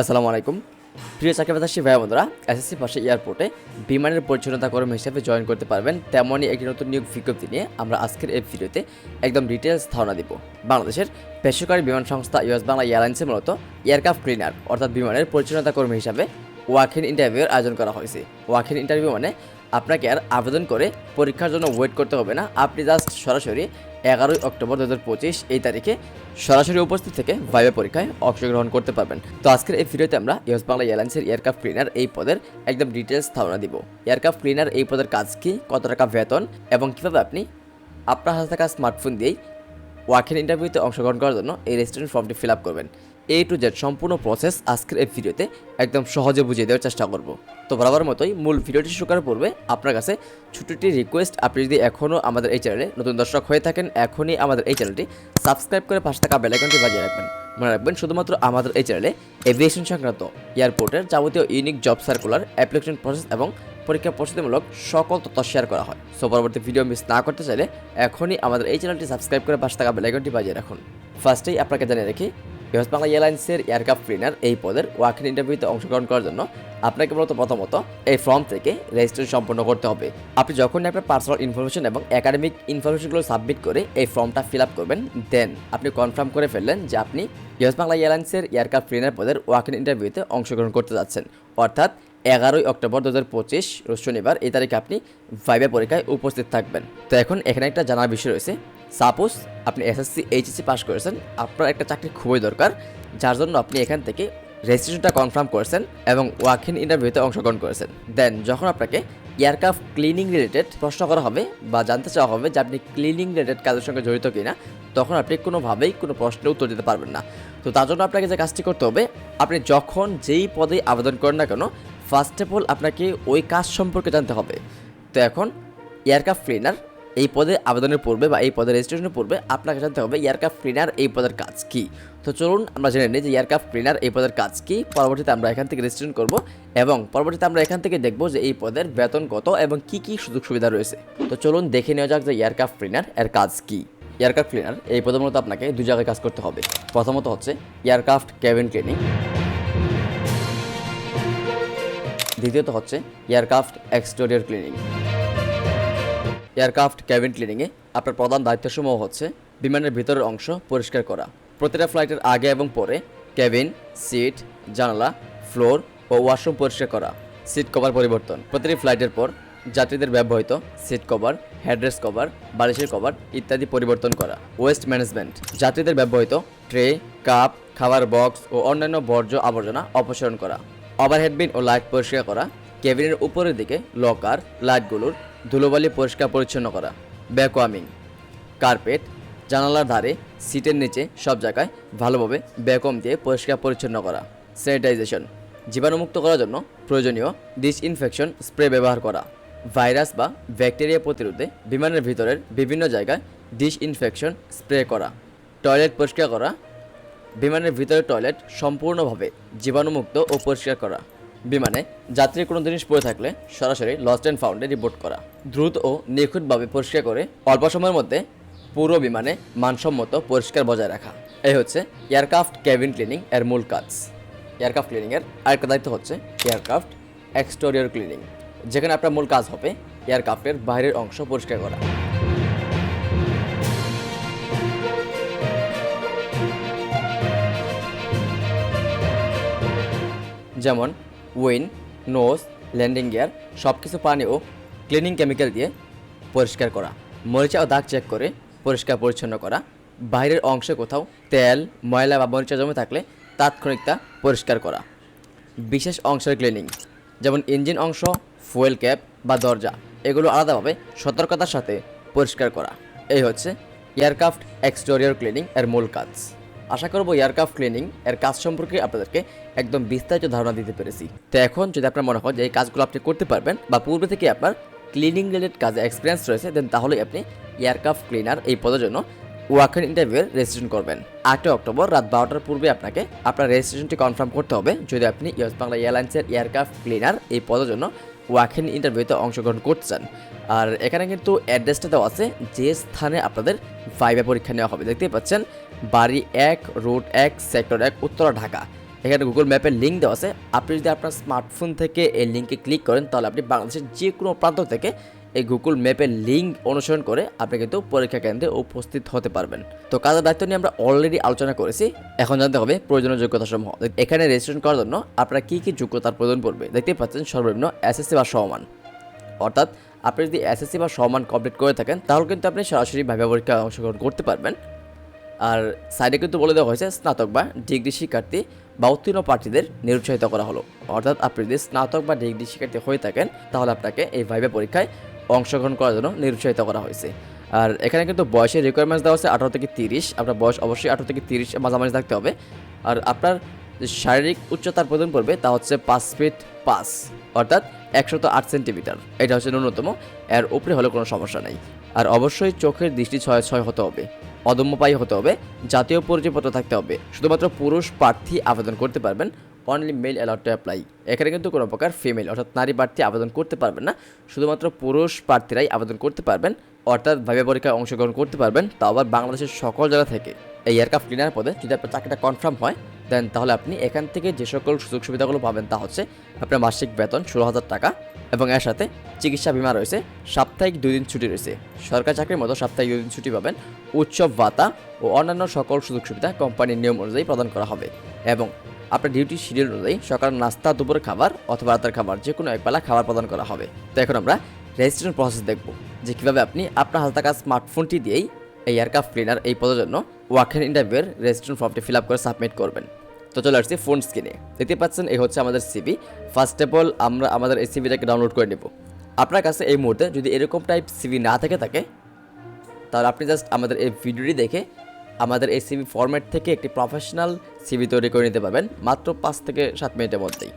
আসসালামু আলাইকুম। প্রিয় চাকরিবাদাসী ভাই বন্ধুরা এসএসসি পাশে এয়ারপোর্টে বিমানের পরিচ্ছন্নতা কর্মী হিসেবে জয়েন করতে পারবেন তেমনই একটি নতুন নিয়োগ বিজ্ঞপ্তি নিয়ে আমরা আজকের এই ভিডিওতে একদম ডিটেলস ধারণা দিব। বাংলাদেশের বেসরকারি বিমান সংস্থা ইউএস বাংলা এয়ারলাইন্সে মূলত এয়ারক্রাফট ক্লিনার অর্থাৎ বিমানের পরিচ্ছন্নতা কর্মী হিসাবে ওয়াকিন ইন্টারভিউর আয়োজন করা হয়েছে। ওয়াকিন ইন্টারভিউ মানে আপনাকে আর আবেদন করে পরীক্ষার জন্য ওয়েট করতে হবে না। আপনি জাস্ট সরাসরি এগারোই অক্টোবর দু হাজার পঁচিশ এই তারিখে সরাসরি উপস্থিত থেকে ভাইবে পরীক্ষায় অংশগ্রহণ করতে পারবেন। তো আজকের এই ভিডিওতে আমরা ইউএস বাংলা এয়ারলাইন্সের এয়ারক্রাফট ক্লিনার এই পদের একদম ডিটেলস ধারণা দিব। এয়ারক্রাফট ক্লিনার এই পদের কাজ কি, কত টাকা বেতন এবং কীভাবে আপনি আপনার হাতে থাকা স্মার্টফোন দিয়েই ওয়াকের ইন্টারভিউতে অংশগ্রহণ করার জন্য এই রেস্টুরেন্ট ফর্মটি ফিল আপ করবেন। এ টু জেড সম্পূর্ণ প্রসেস আজকের এই ভিডিওতে একদম সহজে বুঝিয়ে দেওয়ার চেষ্টা করব। তো বরাবর মতোই মূল ভিডিওটি শুরু করার পূর্বে আপনার কাছে ছোট্ট রিকোয়েস্ট আপনি যদি এখনও আমাদের এই চ্যানেলে নতুন দর্শক হয়ে থাকেন, এখনই আমাদের এই চ্যানেলটি সাবস্ক্রাইব করে পাশে থাকা বেলাইকনটি বাজিয়ে রাখবেন। মনে রাখবেন, শুধুমাত্র আমাদের এই চ্যানেলে এভিয়েশন সংক্রান্ত এয়ারপোর্টের যাবতীয় unique job circular application process এবং পরীক্ষা প্রস্তুতিমূলক সকল তথ্য শেয়ার করা হয়। সো পরবর্তী ভিডিও মিস না করতে চাইলে এখনই আমাদের এই চ্যানেলটি সাবস্ক্রাইব করে পাশে থাকা বেলাইকনটি বাজিয়ে রাখুন। ফার্স্টেই আপনাকে জানিয়ে রাখি ইউএস বাংলা এয়ারলাইন্সের এয়ারক্রাফট ক্লিনার এই পদের ওয়াকিং ইন্টারভিউতে অংশগ্রহণ করার জন্য আপনাকে মূলত প্রথমত এই ফর্ম থেকে রেজিস্ট্রেশন সম্পন্ন করতে হবে। আপনি যখনই আপনার পার্সোনাল ইনফরমেশন এবং একাডেমিক ইনফরমেশনগুলো সাবমিট করে এই ফর্মটা ফিল আপ করবেন দেন আপনি কনফার্ম করে ফেললেন যে আপনি ইউএস বাংলা এয়ারলাইন্সের এয়ারক্রাফট ক্লিনার পদের ওয়াকিং ইন্টারভিউতে অংশগ্রহণ করতে যাচ্ছেন। অর্থাৎ এগারোই অক্টোবর দু হাজার পঁচিশ শনিবার এই তারিখে আপনি ভাইবা পরীক্ষায় উপস্থিত থাকবেন। তো এখন এখানে একটা জানার বিষয় রয়েছে সাপোজ আপনি এসএসসি এইচএসসি পাস করেছেন, আপনার একটা চাকরি খুবই দরকার, যার জন্য আপনি এখান থেকে রেজিস্ট্রেশনটা কনফার্ম করেছেন এবং ওয়াকিং ইন্টারভিউতে অংশগ্রহণ করেছেন। দেন যখন আপনাকে এয়ারক্রাফট ক্লিনিং রিলেটেড প্রশ্ন করা হবে বা জানতে চাওয়া হবে যে আপনি ক্লিনিং রিলেটেড কাজের সঙ্গে জড়িত কিনা, তখন আপনি কোনোভাবেই কোনো প্রশ্নের উত্তর দিতে পারবেন না। তো তার জন্য আপনাকে যে কাজটি করতে হবে, আপনি যখন যেই পদে আবেদন করেন না কেন ফার্স্ট অফ অল আপনাকে ওই কাজ সম্পর্কে জানতে হবে। তো এখন এয়ারক্রাফট ক্লিনার এই পদে আবেদনের পূর্বে বা এই পদে রেজিস্ট্রেশনের পূর্বে আপনাকে জানতে হবে এয়ারক্রাফট ক্লিনার এই পদের কাজ কি। তো চলুন আমরা জেনে নিই যে এয়ারক্রাফট ক্লিনার এই পদের কাজ কি। পরবর্তীতে আমরা এখান থেকে রেজিস্ট্রেশন করব এবং পরবর্তীতে আমরা এখান থেকে দেখব যে এই পদের বেতন কত এবং কি কি সুযোগ সুবিধা রয়েছে। তো চলুন দেখে নেওয়া যাক যে এয়ারক্রাফট ক্লিনার এর কাজ কি। এয়ারক্রাফট ক্লিনার এই পদের মতো আপনাকে দু জায়গায় কাজ করতে হবে। প্রথমত হচ্ছে এয়ারক্রাফট ক্যাবিন ক্লিনিং দ্বিতীয়ত হচ্ছে aircraft exterior cleaning aircraft cabin ক্লিনিংয়ে আপনার প্রধান দায়িত্বসমূহ হচ্ছে বিমানের ভিতরের অংশ পরিষ্কার করা। প্রতিটা ফ্লাইটের আগে এবং পরে ক্যাবিন সিট, জানালা, ফ্লোর ও ওয়াশরুম পরিষ্কার করা, সিট কভার পরিবর্তন। প্রতিটি ফ্লাইটের পর যাত্রীদের ব্যবহৃত সিট কভার, হেডরেস্ট কভার, বালিশের কভার ইত্যাদি পরিবর্তন করা। Waste management. যাত্রীদের ব্যবহৃত ট্রে, কাপ, খাবার বক্স ও অন্যান্য বর্জ্য আবর্জনা অপসারণ করা। ওভারহেড বিন ও লাইট পরিষ্কার করা। কেবিনের উপরের দিকে লকার, লাইটগুলোর ধুলোবালি পরিষ্কার পরিচ্ছন্ন করা। ব্যাকওয়ামিং কার্পেট জানালার ধারে সিটের নিচে, সব জায়গায় ভালোভাবে ব্যাকওয়াম দিয়ে পরিষ্কার পরিচ্ছন্ন করা। স্যানিটাইজেশন জীবাণুমুক্ত করার জন্য প্রয়োজনীয় ডিসইনফেকশন স্প্রে ব্যবহার করা। ভাইরাস বা ব্যাকটেরিয়া প্রতিরোধে বিমানের ভিতরের বিভিন্ন জায়গায় ডিসইনফেকশন স্প্রে করা। টয়লেট পরিষ্কার করা। বিমানের ভিতরে টয়লেট সম্পূর্ণভাবে জীবাণুমুক্ত ও পরিষ্কার করা। বিমানে যাত্রীর কোনো জিনিস পড়ে থাকলে সরাসরি লস্ট অ্যান্ড ফাউন্ডে রিপোর্ট করা। দ্রুত ও নিখুঁতভাবে পরিষ্কার করে অল্প সময়ের মধ্যে পুরো বিমানে মানসম্মত পরিষ্কার বজায় রাখা। এই হচ্ছে এয়ারক্রাফট ক্যাবিন ক্লিনিং এর মূল কাজ। এয়ারক্রাফট ক্লিনিংয়ের আরেকটা দায়িত্ব হচ্ছে এয়ারক্রাফট এক্সটেরিয়র ক্লিনিং যেখানে আপনার মূল কাজ হবে এয়ারক্রাফটের বাইরের অংশ পরিষ্কার করা। যেমন উইন নোজ ল্যান্ডিং গিয়ার সব কিছু পানি ও ক্লিনিং কেমিক্যাল দিয়ে পরিষ্কার করা। মরিচা ও দাগ চেক করে পরিষ্কার পরিচ্ছন্ন করা। বাইরের অংশে কোথাও তেল, ময়লা বা মরিচা জমে থাকলে তাৎক্ষণিক তা পরিষ্কার করা। বিশেষ অংশের ক্লিনিং যেমন ইঞ্জিন অংশ ফুয়েল ক্যাপ বা দরজা, এগুলো আলাদাভাবে সতর্কতার সাথে পরিষ্কার করা। এই হচ্ছে এয়ারক্রাফট এক্সটেরিয়র ক্লিনিং এর মূল কাজ। আশা করব এয়ারক্রাফট ক্লিনিং এর কাজ সম্পর্কে আপনাদেরকে একদম বিস্তারিত ধারণা দিতে পেরেছি। তো এখন যদি আপনার মনে হয় যে এই কাজগুলো আপনি করতে পারবেন বা পূর্বে থেকে আপনার ক্লিনিং রিলেটেড কাজে এক্সপিরিয়েন্স রয়েছে দেন তাহলে আপনি এয়ারক্রাফট ক্লিনার এই পদের জন্য ওয়াকেন ইন্টারভিউয়ের রেজিস্ট্রেশন করবেন। আটই অক্টোবর রাত বারোটার পূর্বে আপনাকে আপনার রেজিস্ট্রেশনটি কনফার্ম করতে হবে, যদি আপনি ইউএস বাংলা এয়ারলাইন্সের এয়ারক্রাফট ক্লিনার এই পদের জন্য ওয়াকেন ইন্টারভিউতে অংশগ্রহণ করতে চান আর এখানে কিন্তু অ্যাড্রেসটা দেওয়া আছে, যে স্থানে আপনাদের ভাইবা পরীক্ষা নেওয়া হবে। দেখতেই পাচ্ছেন বাড়ি এক, রোড এক, সেক্টর এক, উত্তরা, ঢাকা। এখানে গুগল ম্যাপের লিঙ্ক দেওয়া আছে। আপনি যদি আপনার স্মার্টফোন থেকে এই লিঙ্কে ক্লিক করেন, তাহলে আপনি বাংলাদেশের যে কোনো প্রান্ত থেকে এই গুগল ম্যাপের লিঙ্ক অনুসরণ করে আপনি কিন্তু পরীক্ষা কেন্দ্রে উপস্থিত হতে পারবেন। তো কাজের দায়িত্ব নিয়ে আমরা অলরেডি আলোচনা করেছি। এখন জানতে হবে প্রয়োজনীয় যোগ্যতা সমূহ এখানে রেজিস্ট্রেশন করার জন্য আপনারা কী কী যোগ্যতার প্রয়োজন পড়বে? দেখতেই পাচ্ছেন সর্বনিম্ন এসএসসি বা সমান। অর্থাৎ আপনি যদি এসএসসি বা সমান কমপ্লিট করে থাকেন, তাহলে কিন্তু আপনি সরাসরি ভাবে পরীক্ষায় অংশগ্রহণ করতে পারবেন। আর সাইডে কিন্তু বলে দেওয়া হয়েছে, স্নাতক বা ডিগ্রি শিক্ষার্থী বা উত্তীর্ণ প্রার্থীদের নিরুৎসাহিত করা হলো। অর্থাৎ আপনি যদি স্নাতক বা ডিগ্রি শিক্ষার্থী হয়ে থাকেন, তাহলে আপনাকে এই ভাইবে পরীক্ষায় অংশগ্রহণ করার জন্য নিরুৎসাহিত করা হয়েছে। আর এখানে কিন্তু বয়সের রিকোয়ারমেন্টস দেওয়া আছে আঠারো থেকে তিরিশ। আপনার বয়স অবশ্যই আঠারো থেকে তিরিশ মাঝামাঝি থাকতে হবে। আর আপনার শারীরিক উচ্চতার প্রদান করবে তা হচ্ছে পাঁচ ফিট পাঁচ, অর্থাৎ একশত আট সেন্টিমিটার। এটা হচ্ছে ন্যূনতম। এর উপরে হলে কোনো সমস্যা নেই। আর অবশ্যই চোখের দৃষ্টি ছয় ছয় হতে হবে। অদম্যপায়ী হতে হবে, জাতীয় পরিচয়পত্র থাকতে হবে। শুধুমাত্র পুরুষ প্রার্থী আবেদন করতে পারবেন only male allowed to apply এখানে কিন্তু কোনো প্রকার ফিমেল অর্থাৎ নারী প্রার্থী আবেদন করতে পারবেন না, শুধুমাত্র পুরুষ প্রার্থীরাই আবেদন করতে পারবেন, অর্থাৎ ভাবে পরীক্ষায় অংশগ্রহণ করতে পারবেন, তাও আবার বাংলাদেশের সকল জায়গা থেকে। এই এয়ারক্রাফট ক্লিনার পদে যদি আপনার চাকরিটা কনফার্ম হয় দেন তাহলে আপনি এখান থেকে যে সকল সুযোগ সুবিধাগুলো পাবেন তা হচ্ছে আপনার মাসিক বেতন ষোলো হাজার টাকা এবং এর সাথে চিকিৎসা বিমা রয়েছে। সাপ্তাহিক দুই দিন ছুটি রয়েছে। সরকারি চাকরির মতো সাপ্তাহিক দুই দিন ছুটি পাবেন। উৎসব, ভাতা ও অন্যান্য সকল সুযোগ সুবিধা কোম্পানির নিয়ম অনুযায়ী প্রদান করা হবে। এবং আপনার ডিউটি শিডিউল অনুযায়ী সকাল নাস্তা দুপুরের খাবার অথবা রাতের খাবার যে কোনো একবেলা খাবার প্রদান করা হবে। তো এখন আমরা রেজিস্ট্রেশন প্রসেস দেখব যে কীভাবে আপনি আপনার হাতে থাকা স্মার্টফোনটি দিয়েই এই এয়ারক্রাফট ক্লিনার এই পদের জন্য ওয়াকেন ইন্টারভিউয়ের রেজিস্ট্রেশন ফর্মটি ফিল আপ করে সাবমিট করবেন। তো চলে আসছি ফোন স্ক্রিনে। দেখতে পাচ্ছেন, এই হচ্ছে আমাদের সিবি ফার্স্ট অফ অল আমরা আমাদের এই সিবিটাকে ডাউনলোড করে নেব। আপনার কাছে এই মুহূর্তে যদি এরকম টাইপ সিবি না থেকে থাকে, তাহলে আপনি জাস্ট আমাদের এই ভিডিওটি দেখে আমাদের এই সিবি ফরম্যাট থেকে একটি প্রফেশনাল সিবি তৈরি করে নিতে পারবেন, মাত্র পাঁচ থেকে সাত মিনিটের মধ্যেই।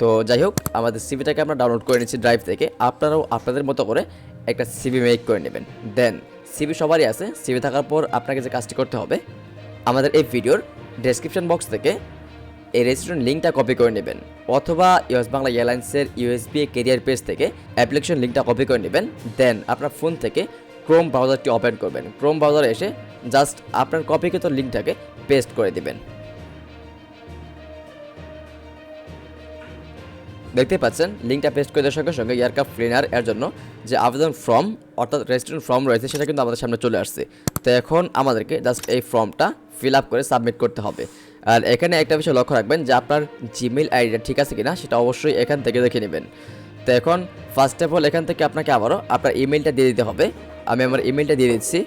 তো যাই হোক, আমাদের সিবিটাকে আমরা ডাউনলোড করে নিচ্ছি ড্রাইভ থেকে। আপনারাও আপনাদের মতো করে একটা সিবি মেক করে নেবেন। দেন সিবি সবারই আছে। সিবি থাকার পর আপনাকে যে কাজটি করতে হবে, আমাদের এই ভিডিওর ডেসক্রিপশন বক্স থেকে এই রেজিস্ট্রেশন লিঙ্কটা কপি করে নেবেন, অথবা ইউএস বাংলা এয়ারলাইন্সের ইউএসবি কেরিয়ার পেজ থেকে অ্যাপ্লিকেশন লিঙ্কটা কপি করে নেবেন দেন আপনার ফোন থেকে ক্রোম ব্রাউজারটি ওপেন করবেন। ক্রোম ব্রাউজারে এসে জাস্ট আপনার কপিকৃত লিঙ্কটাকে পেস্ট করে দিবেন। দেখতে পাচ্ছেন লিঙ্কটা পেস্ট করে দেওয়ার সঙ্গে সঙ্গে এয়ারক্রাফট ক্লিনার এর জন্য যে আবেদন ফর্ম অর্থাৎ রেজিস্ট্রেশন ফর্ম রয়েছে, সেটা কিন্তু আমাদের সামনে চলে আসছে। তো এখন আমাদেরকে জাস্ট এই ফর্মটা ফিল আপ করে সাবমিট করতে হবে। আর এখানে একটা বিষয় লক্ষ্য রাখবেন যে আপনার জিমেল আইডিটা ঠিক আছে কিনা সেটা অবশ্যই এখান থেকে দেখে নেবেন। তো এখন ফার্স্ট অফ অল এখান থেকে আপনাকে আবারও আপনার ইমেলটা দিয়ে দিতে হবে। আমি আমার ইমেলটা দিয়ে দিচ্ছি।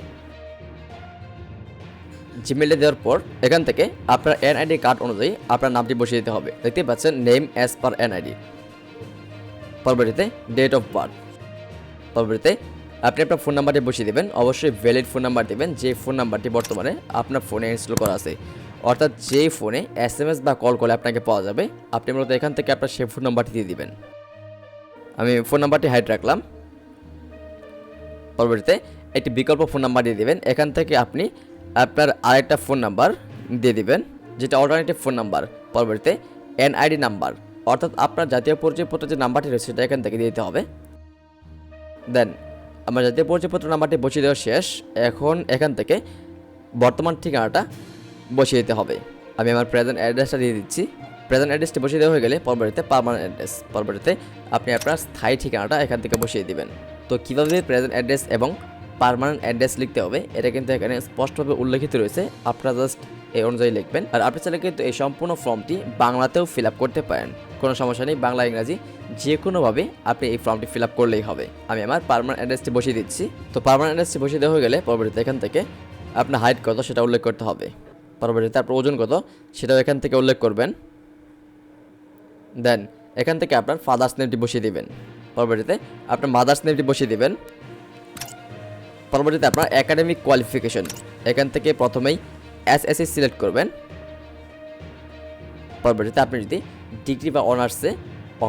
জিমেলটা দেওয়ার পর এখান থেকে আপনার এনআইডি কার্ড অনুযায়ী আপনার নামটি বসিয়ে দিতে হবে। দেখতে পাচ্ছেন নেম অ্যাজ পার এনআইডি পরবর্তীতে ডেট অফ বার্থ পরবর্তীতে আপনি আপনার ফোন নাম্বারটি বসিয়ে দেবেন। অবশ্যই ভ্যালিড ফোন নাম্বার দেবেন। যে ফোন নাম্বারটি বর্তমানে আপনার ফোনে ইনস্টল করা আছে। অর্থাৎ যে ফোনে এস এম এস বা কল করলে আপনাকে পাওয়া যাবে, আপনি মূলত এখান থেকে আপনার সেই ফোন নাম্বারটি দিয়ে দিবেন। আমি ফোন নাম্বারটি হাইড রাখলাম। পরবর্তীতে একটি বিকল্প ফোন নাম্বার দিয়ে দিবেন। এখান থেকে আপনি আপনার আরেকটা ফোন নাম্বার দিয়ে দিবেন, যেটা অল্টারনেটিভ ফোন নাম্বার পরবর্তীতে এনআইডি নাম্বার অর্থাৎ আপনার জাতীয় পরিচয়পত্র যে নাম্বারটি রয়েছে, সেটা এখান থেকে দিতে হবে। দেন আমার জাতীয় পরিচয়পত্র নাম্বারটি বসিয়ে দেওয়া শেষ। এখন এখান থেকে বর্তমান ঠিকানাটা বসিয়ে দিতে হবে। আমি আমার প্রেজেন্ট অ্যাড্রেসটা দিয়ে দিচ্ছি। প্রেজেন্ট অ্যাড্রেসটি বসিয়ে দেওয়া হয়ে গেলে পরবর্তীতে পারমানেন্ট অ্যাড্রেস পরবর্তীতে আপনি আপনার স্থায়ী ঠিকানাটা এখান থেকে বসিয়ে দিবেন। তো কীভাবে প্রেজেন্ট অ্যাড্রেস এবং পারমানেন্ট অ্যাড্রেস লিখতে হবে, এটা কিন্তু এখানে স্পষ্টভাবে উল্লেখিত রয়েছে। আপনারা জাস্ট এই অনুযায়ী লিখবেন। আর আপনি চাইলে কিন্তু এই সম্পূর্ণ ফর্মটি বাংলাতেও ফিল আপ করতে পারেন। কোনো সমস্যা নেই, বাংলা, ইংরাজি যে কোনোভাবে আপনি এই ফর্মটি ফিল আপ করলেই হবে। আমি আমার পারমানেন্ট অ্যাড্রেসটি বসিয়ে দিচ্ছি। তো পারমানেন্ট অ্যাড্রেসটি বসিয়ে দেওয়া হয়ে গেলে পরবর্তীতে এখান থেকে আপনার হাইট কত সেটা উল্লেখ করতে হবে। পরবর্তীতে আপনার ওজন কত সেটাও এখান থেকে উল্লেখ করবেন। দেন এখান থেকে আপনার ফাদার্স নেমটি বসিয়ে দেবেন। পরবর্তীতে আপনার মাদার্স নেমটি বসিয়ে দেবেন। পরবর্তীতে আপনার একাডেমিক কোয়ালিফিকেশন এখান থেকে প্রথমেই এসএসসি সিলেক্ট করবেন। পরবর্তীতে আপনি যদি ডিগ্রি বা অনার্সে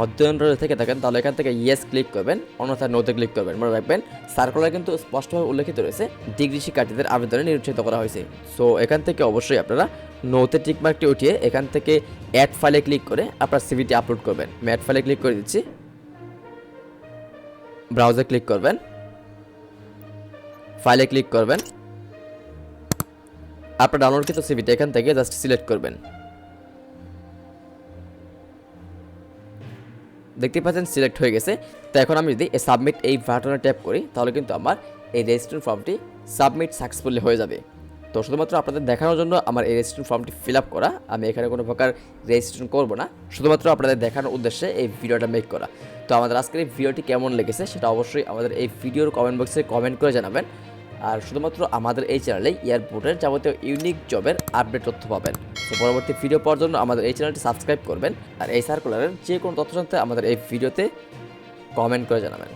অধ্যয়নরত থেকে থাকেন, তাহলে এখান থেকে ইয়েস ক্লিক করবেন অন্যথায় নোতে ক্লিক করবেন। মনে রাখবেন সার্কুলার কিন্তু স্পষ্টভাবে উল্লেখিত রয়েছে, ডিগ্রি শিক্ষার্থীদের আবেদনে নিরুৎসাহিত করা হয়েছে। সো এখান থেকে অবশ্যই আপনারা নোতে টিকমার্কটি উঠিয়ে এখান থেকে অ্যাড ফাইলে ক্লিক করে আপনার সিভিটি আপলোড করবেন। অ্যাড ফাইলে ক্লিক করে দিচ্ছি। ব্রাউজার ক্লিক করবেন। ফাইলে ক্লিক করবেন। আপনার ডাউনলোডকৃত সিভিটা এখান থেকে জাস্ট সিলেক্ট করবেন। দেখতে পাচ্ছেন সিলেক্ট হয়ে গেছে। তো এখন আমি যদি এই সাবমিট এই বাটনে ট্যাপ করি, তাহলে কিন্তু আমার এই রেজিস্ট্রেশন ফর্মটি সাবমিট সাকসেসফুলি হয়ে যাবে। তো শুধুমাত্র আপনাদের দেখানোর জন্য আমার এই রেজিস্ট্রেশন ফর্মটি ফিল আপ করা, আমি এখানে কোনো প্রকার রেজিস্ট্রেশন করব না। শুধুমাত্র আপনাদের দেখানোর উদ্দেশ্যে এই ভিডিওটা মেক করা। তো আমাদের আজকের এই ভিডিওটি কেমন লেগেছে, সেটা অবশ্যই আমাদের এই ভিডিওর কমেন্ট বক্সে কমেন্ট করে জানাবেন। আর শুধুমাত্র আমাদের এই চ্যানেলে এয়ারপোর্টের যাবতীয় ইউনিক জবের আপডেট তথ্য পাবেন। তো পরবর্তী ভিডিও পাওয়ার জন্য আমাদের এই চ্যানেলটি সাবস্ক্রাইব করবেন আর এই সার্কুলারের যে কোনো তথ্য জানতে আমাদের এই ভিডিওতে কমেন্ট করে জানাবেন।